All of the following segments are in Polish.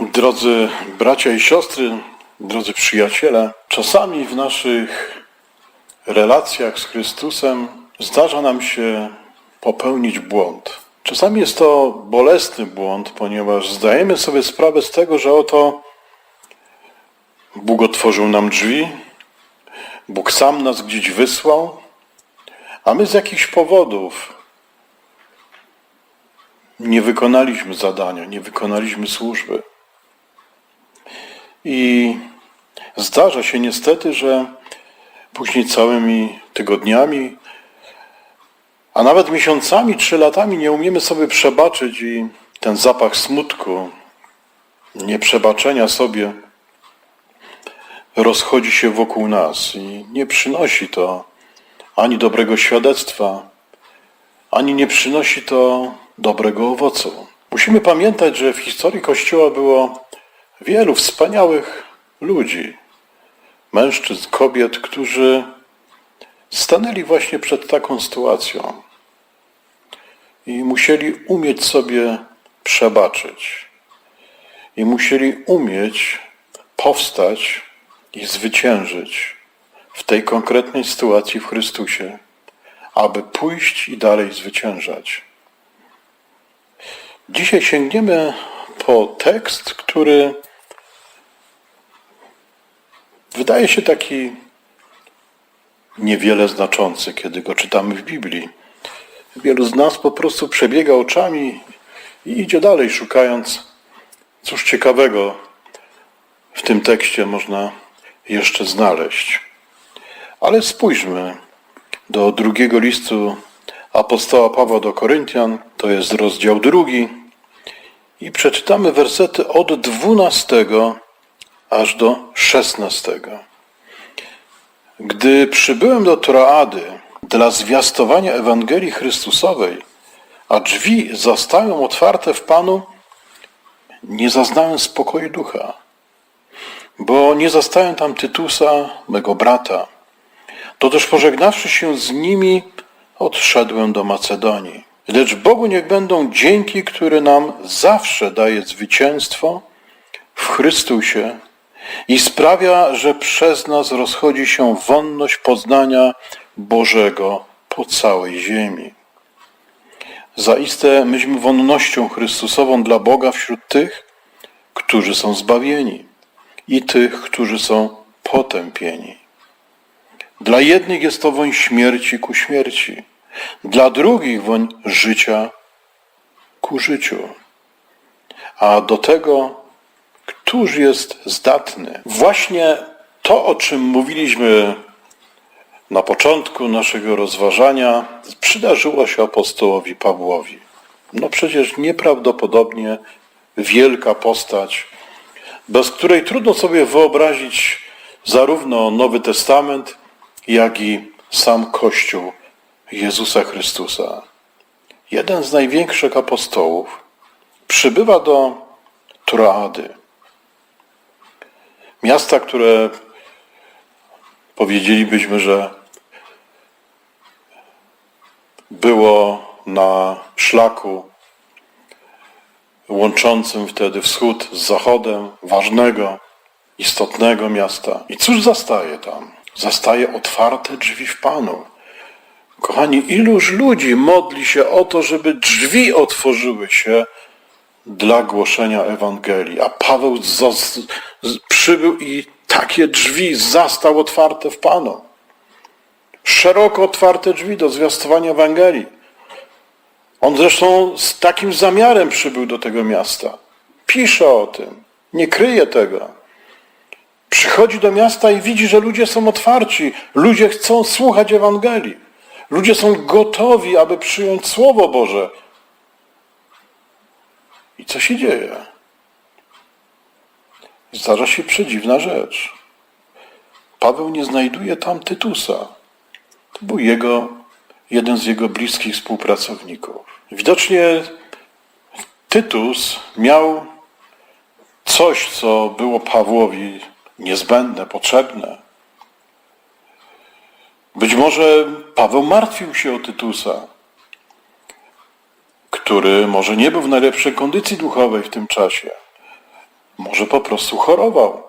Drodzy bracia i siostry, drodzy przyjaciele, czasami w naszych relacjach z Chrystusem zdarza nam się popełnić błąd. Czasami jest to bolesny błąd, ponieważ zdajemy sobie sprawę z tego, że oto Bóg otworzył nam drzwi, Bóg sam nas gdzieś wysłał, a my z jakichś powodów nie wykonaliśmy zadania, nie wykonaliśmy służby. I zdarza się niestety, że później całymi tygodniami, a nawet miesiącami czy latami nie umiemy sobie przebaczyć i ten zapach smutku, nieprzebaczenia sobie rozchodzi się wokół nas i nie przynosi to ani dobrego świadectwa, ani nie przynosi to dobrego owocu. Musimy pamiętać, że w historii Kościoła było wielu wspaniałych ludzi, mężczyzn, kobiet, którzy stanęli właśnie przed taką sytuacją i musieli umieć sobie przebaczyć i musieli umieć powstać i zwyciężyć w tej konkretnej sytuacji w Chrystusie, aby pójść i dalej zwyciężać. Dzisiaj sięgniemy po tekst, który wydaje się taki niewiele znaczący, kiedy go czytamy w Biblii. Wielu z nas po prostu przebiega oczami i idzie dalej, szukając, cóż ciekawego w tym tekście można jeszcze znaleźć. Ale spójrzmy do drugiego listu apostoła Pawła do Koryntian, to jest rozdział drugi, i przeczytamy wersety od 12 aż do 16. Gdy przybyłem do Troady dla zwiastowania Ewangelii Chrystusowej, a drzwi zastają otwarte w Panu, nie zaznałem spokoju ducha, bo nie zastałem tam Tytusa, mego brata. To też pożegnawszy się z nimi, odszedłem do Macedonii. Lecz Bogu niech będą dzięki, który nam zawsze daje zwycięstwo w Chrystusie i sprawia, że przez nas rozchodzi się wonność poznania Bożego po całej ziemi. Zaiste myśmy wonnością Chrystusową dla Boga wśród tych, którzy są zbawieni i tych, którzy są potępieni. Dla jednych jest to woń śmierci ku śmierci, dla drugich woń życia ku życiu. A do tego, któż jest zdatny? Właśnie to, o czym mówiliśmy na początku naszego rozważania, przydarzyło się apostołowi Pawłowi. No przecież nieprawdopodobnie wielka postać, bez której trudno sobie wyobrazić zarówno Nowy Testament, jak i sam Kościół Jezusa Chrystusa. Jeden z największych apostołów przybywa do Troady. Miasta, które powiedzielibyśmy, że było na szlaku łączącym wtedy wschód z zachodem, ważnego, istotnego miasta. I cóż zastaje tam? Zastaje otwarte drzwi w Panu. Kochani, iluż ludzi modli się o to, żeby drzwi otworzyły się dla głoszenia Ewangelii, a Paweł przybył i takie drzwi zastał otwarte w Panu. Szeroko otwarte drzwi do zwiastowania Ewangelii. On zresztą z takim zamiarem przybył do tego miasta. Pisze o tym, nie kryje tego. Przychodzi do miasta i widzi, że ludzie są otwarci, ludzie chcą słuchać Ewangelii, ludzie są gotowi, aby przyjąć Słowo Boże. I co się dzieje? Zdarza się przedziwna rzecz. Paweł nie znajduje tam Tytusa. To był jego, jeden z jego bliskich współpracowników. Widocznie Tytus miał coś, co było Pawłowi niezbędne, potrzebne. Być może Paweł martwił się o Tytusa, który może nie był w najlepszej kondycji duchowej w tym czasie. może po prostu chorował.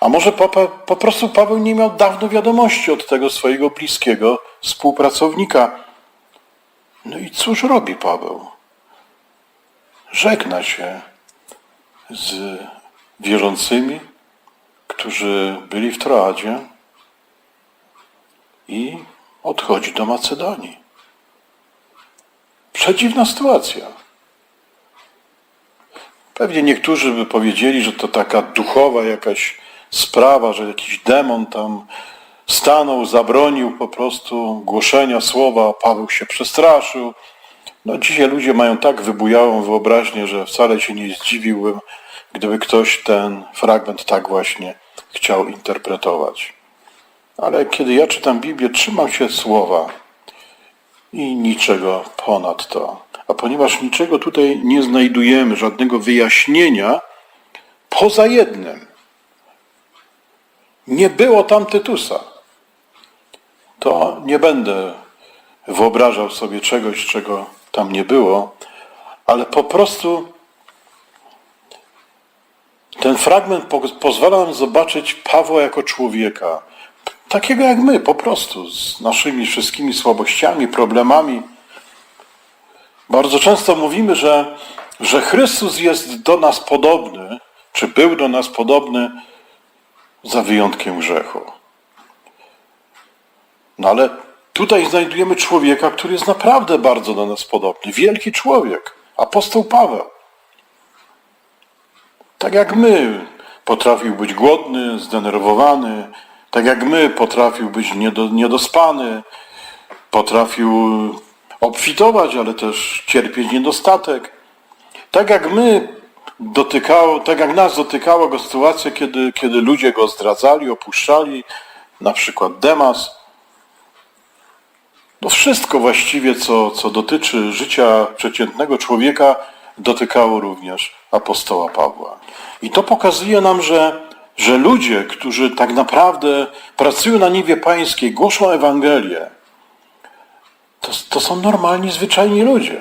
A może po, po prostu Paweł nie miał dawno wiadomości od tego swojego bliskiego współpracownika. No i cóż robi Paweł? Żegna się z wierzącymi, którzy byli w Troadzie i odchodzi do Macedonii. Przedziwna sytuacja. Pewnie niektórzy by powiedzieli, że to taka duchowa jakaś sprawa, że jakiś demon tam stanął, zabronił po prostu głoszenia słowa, Paweł się przestraszył. No dzisiaj ludzie mają tak wybujałą wyobraźnię, że wcale się nie zdziwiłbym, gdyby ktoś ten fragment tak właśnie chciał interpretować. Ale kiedy ja czytam Biblię, trzymam się słowa i niczego ponad to. A ponieważ niczego tutaj nie znajdujemy, żadnego wyjaśnienia, poza jednym. Nie było tam Tytusa. To nie będę wyobrażał sobie czegoś, czego tam nie było, ale po prostu ten fragment po pozwala nam zobaczyć Pawła jako człowieka, takiego jak my, po prostu, z naszymi wszystkimi słabościami, problemami. Bardzo często mówimy, że, że Chrystus jest do nas podobny, czy był do nas podobny za wyjątkiem grzechu. No ale tutaj znajdujemy człowieka, który jest naprawdę bardzo do nas podobny. Wielki człowiek, apostoł Paweł. Tak jak my potrafił być głodny, zdenerwowany, tak jak my potrafił być niedospany, potrafił obfitować, ale też cierpieć niedostatek. Tak jak my dotykało, tak jak nas dotykała go sytuacja, kiedy, kiedy ludzie go zdradzali, opuszczali, na przykład Demas. No wszystko właściwie, co, co dotyczy życia przeciętnego człowieka, dotykało również apostoła Pawła. I to pokazuje nam, że, że ludzie, którzy tak naprawdę pracują na niwie pańskiej, głoszą Ewangelię, to, to są normalni, zwyczajni ludzie.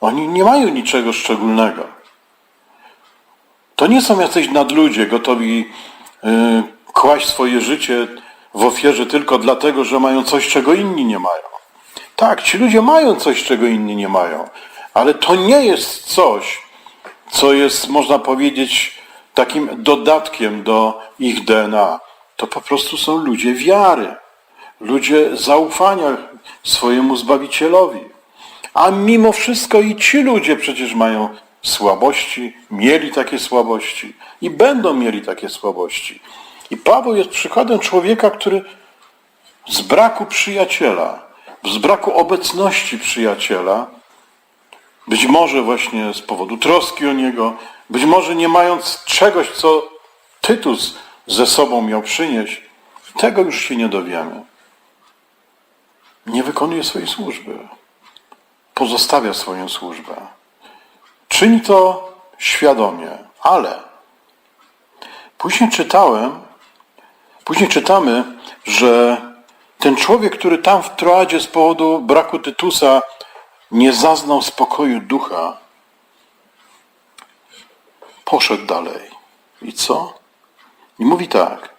Oni nie mają niczego szczególnego. To nie są jacyś nadludzie gotowi yy, kłaść swoje życie w ofierze tylko dlatego, że mają coś, czego inni nie mają. Tak, ci ludzie mają coś, czego inni nie mają, ale to nie jest coś, co jest, można powiedzieć, takim dodatkiem do ich DNA. To po prostu są ludzie wiary, ludzie zaufania swojemu Zbawicielowi. A mimo wszystko i ci ludzie przecież mają słabości, mieli takie słabości i będą mieli takie słabości. I Paweł jest przykładem człowieka, który z braku przyjaciela, z braku obecności przyjaciela, być może właśnie z powodu troski o niego, być może nie mając czegoś, co Tytus ze sobą miał przynieść, tego już się nie dowiemy. Nie wykonuje swojej służby. Pozostawia swoją służbę. Czyni to świadomie, ale później czytałem, później czytamy, że ten człowiek, który tam w Troadzie z powodu braku Tytusa nie zaznał spokoju ducha, poszedł dalej. I co? I mówi tak.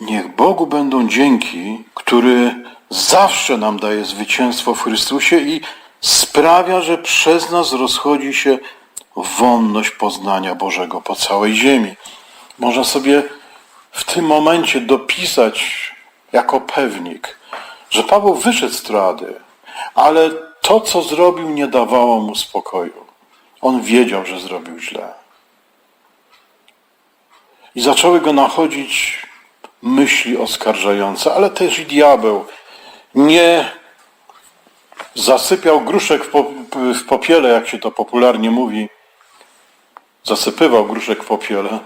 Niech Bogu będą dzięki, który zawsze nam daje zwycięstwo w Chrystusie i sprawia, że przez nas rozchodzi się wonność poznania Bożego po całej ziemi. Można sobie w tym momencie dopisać jako pewnik, że Paweł wyszedł z trady, ale to, co zrobił, nie dawało mu spokoju. On wiedział, że zrobił źle. I zaczęły go nachodzić myśli oskarżające, ale też i diabeł nie zasypiał gruszek w popiele, jak się to popularnie mówi, zasypywał gruszek w popiele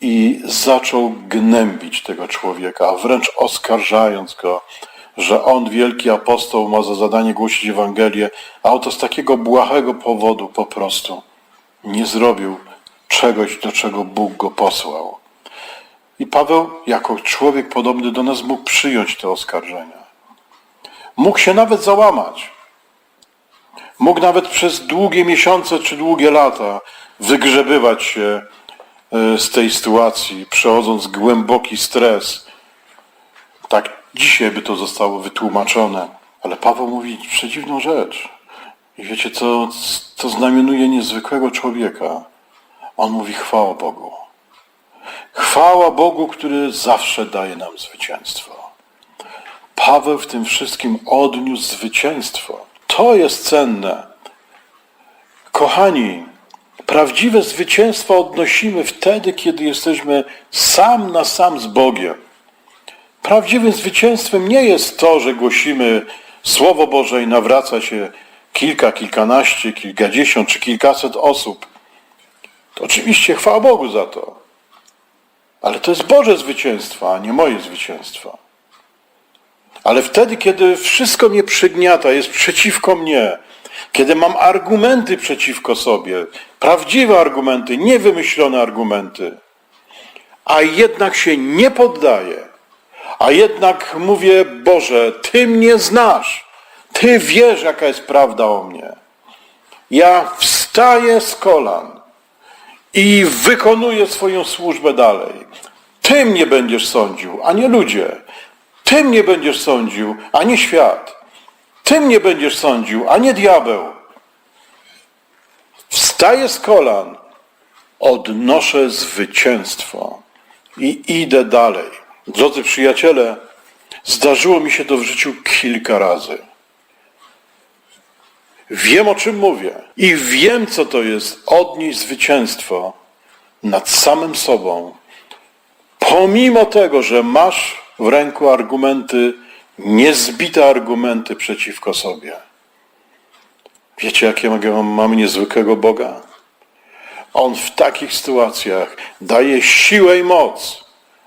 i zaczął gnębić tego człowieka, wręcz oskarżając go, że on, wielki apostoł, ma za zadanie głosić Ewangelię, a oto z takiego błahego powodu po prostu nie zrobił czegoś, do czego Bóg go posłał. I Paweł, jako człowiek podobny do nas, mógł przyjąć te oskarżenia. Mógł się nawet załamać. Mógł nawet przez długie miesiące czy długie lata wygrzebywać się e, z tej sytuacji, przechodząc głęboki stres. Tak dzisiaj by to zostało wytłumaczone. Ale Paweł mówi przeciwną rzecz. I wiecie, co, co znamionuje niezwykłego człowieka? On mówi chwała Bogu. Chwała Bogu, który zawsze daje nam zwycięstwo. Paweł w tym wszystkim odniósł zwycięstwo. To jest cenne. Kochani, prawdziwe zwycięstwo odnosimy wtedy, kiedy jesteśmy sam na sam z Bogiem. Prawdziwym zwycięstwem nie jest to, że głosimy Słowo Boże i nawraca się kilka, kilkanaście, kilkadziesiąt czy kilkaset osób. To oczywiście chwała Bogu za to. Ale to jest Boże zwycięstwo, a nie moje zwycięstwo. Ale wtedy, kiedy wszystko mnie przygniata, jest przeciwko mnie, kiedy mam argumenty przeciwko sobie, prawdziwe argumenty, niewymyślone argumenty, a jednak się nie poddaję, a jednak mówię, Boże, Ty mnie znasz, Ty wiesz, jaka jest prawda o mnie. Ja wstaję z kolan i wykonuję swoją służbę dalej. Ty mnie będziesz sądził, a nie ludzie. Ty mnie będziesz sądził, a nie świat. Ty mnie będziesz sądził, a nie diabeł. Wstaję z kolan, odnoszę zwycięstwo i idę dalej. Drodzy przyjaciele, zdarzyło mi się to w życiu kilka razy. Wiem o czym mówię i wiem, co to jest odnieść zwycięstwo nad samym sobą, pomimo tego, że masz w ręku argumenty, niezbite argumenty przeciwko sobie. Wiecie, jakiego mamy niezwykłego Boga? On w takich sytuacjach daje siłę i moc,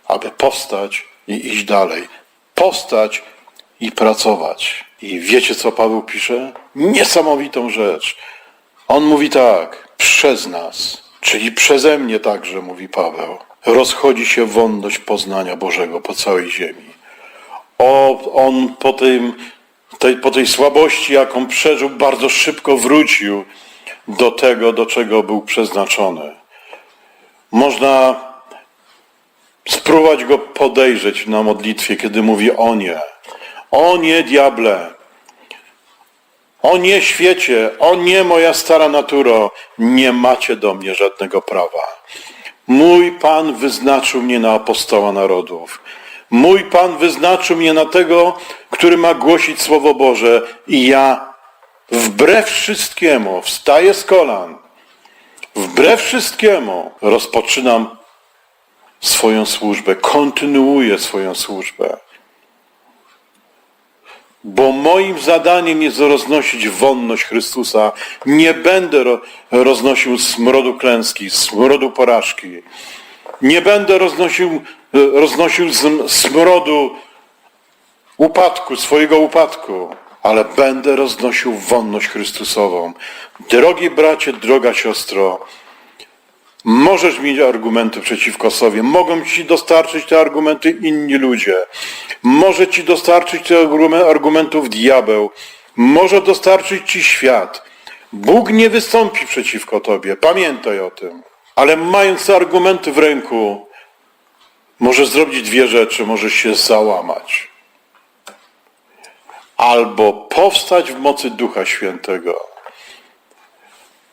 aby powstać i iść dalej. Powstać i pracować. I wiecie, co Paweł pisze? Niesamowitą rzecz. On mówi tak, przez nas, czyli przeze mnie także, mówi Paweł, rozchodzi się wonność poznania Bożego po całej ziemi. O, on po, tym, tej, po tej słabości, jaką przeżył, bardzo szybko wrócił do tego, do czego był przeznaczony. Można spróbować go podejrzeć na modlitwie, kiedy mówi o nie. O nie, diable. O nie, świecie. O nie, moja stara naturo. Nie macie do mnie żadnego prawa. Mój Pan wyznaczył mnie na apostoła narodów. Mój Pan wyznaczył mnie na tego, który ma głosić Słowo Boże i ja wbrew wszystkiemu wstaję z kolan. Wbrew wszystkiemu rozpoczynam swoją służbę, kontynuuję swoją służbę. Bo moim zadaniem jest roznosić wonność Chrystusa. Nie będę ro roznosił smrodu klęski, smrodu porażki. Nie będę roznosił, roznosił smrodu upadku, swojego upadku, ale będę roznosił wonność Chrystusową. Drogi bracie, droga siostro, Możesz mieć argumenty przeciwko sobie, mogą ci dostarczyć te argumenty inni ludzie, może ci dostarczyć tych argumentów diabeł, może dostarczyć ci świat. Bóg nie wystąpi przeciwko tobie, pamiętaj o tym. Ale mając te argumenty w ręku, możesz zrobić dwie rzeczy, możesz się załamać. Albo powstać w mocy Ducha Świętego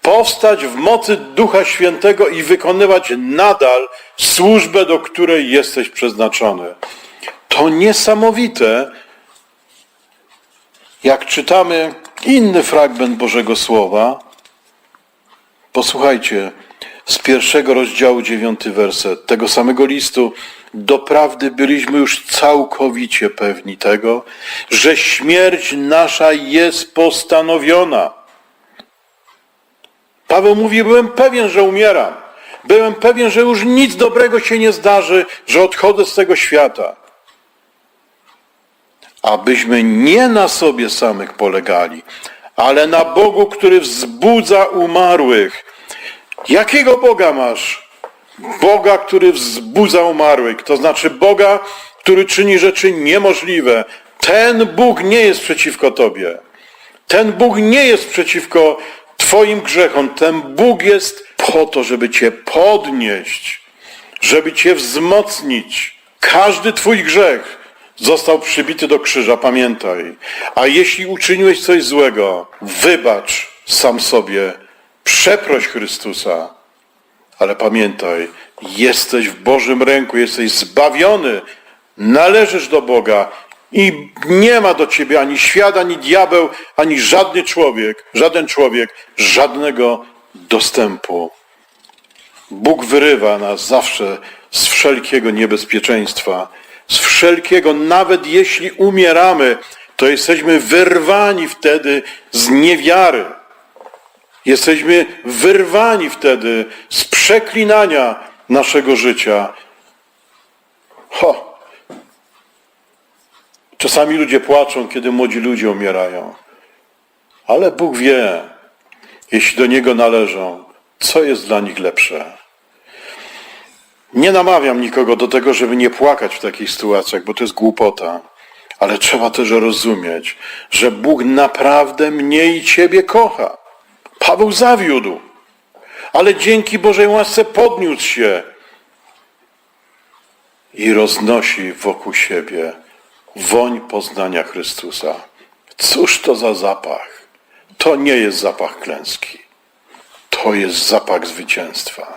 powstać w mocy Ducha Świętego i wykonywać nadal służbę, do której jesteś przeznaczony. To niesamowite, jak czytamy inny fragment Bożego Słowa. Posłuchajcie, z pierwszego rozdziału, dziewiąty werset tego samego listu. Doprawdy byliśmy już całkowicie pewni tego, że śmierć nasza jest postanowiona Paweł mówi, byłem pewien, że umieram. Byłem pewien, że już nic dobrego się nie zdarzy, że odchodzę z tego świata. Abyśmy nie na sobie samych polegali, ale na Bogu, który wzbudza umarłych. Jakiego Boga masz? Boga, który wzbudza umarłych. To znaczy Boga, który czyni rzeczy niemożliwe. Ten Bóg nie jest przeciwko Tobie. Ten Bóg nie jest przeciwko Twoim grzechom. Ten Bóg jest po to, żeby Cię podnieść, żeby Cię wzmocnić. Każdy Twój grzech został przybity do krzyża, pamiętaj. A jeśli uczyniłeś coś złego, wybacz sam sobie, przeproś Chrystusa. Ale pamiętaj, jesteś w Bożym ręku, jesteś zbawiony, należysz do Boga i nie ma do ciebie ani świat, ani diabeł, ani żadny człowiek, żaden człowiek, żadnego dostępu. Bóg wyrywa nas zawsze z wszelkiego niebezpieczeństwa, z wszelkiego, nawet jeśli umieramy, to jesteśmy wyrwani wtedy z niewiary. Jesteśmy wyrwani wtedy z przeklinania naszego życia. Ho! Czasami ludzie płaczą, kiedy młodzi ludzie umierają. Ale Bóg wie, jeśli do Niego należą, co jest dla nich lepsze. Nie namawiam nikogo do tego, żeby nie płakać w takich sytuacjach, bo to jest głupota. Ale trzeba też rozumieć, że Bóg naprawdę mnie i Ciebie kocha. Paweł zawiódł, ale dzięki Bożej łasce podniósł się i roznosi wokół siebie woń poznania Chrystusa. Cóż to za zapach? To nie jest zapach klęski. To jest zapach zwycięstwa.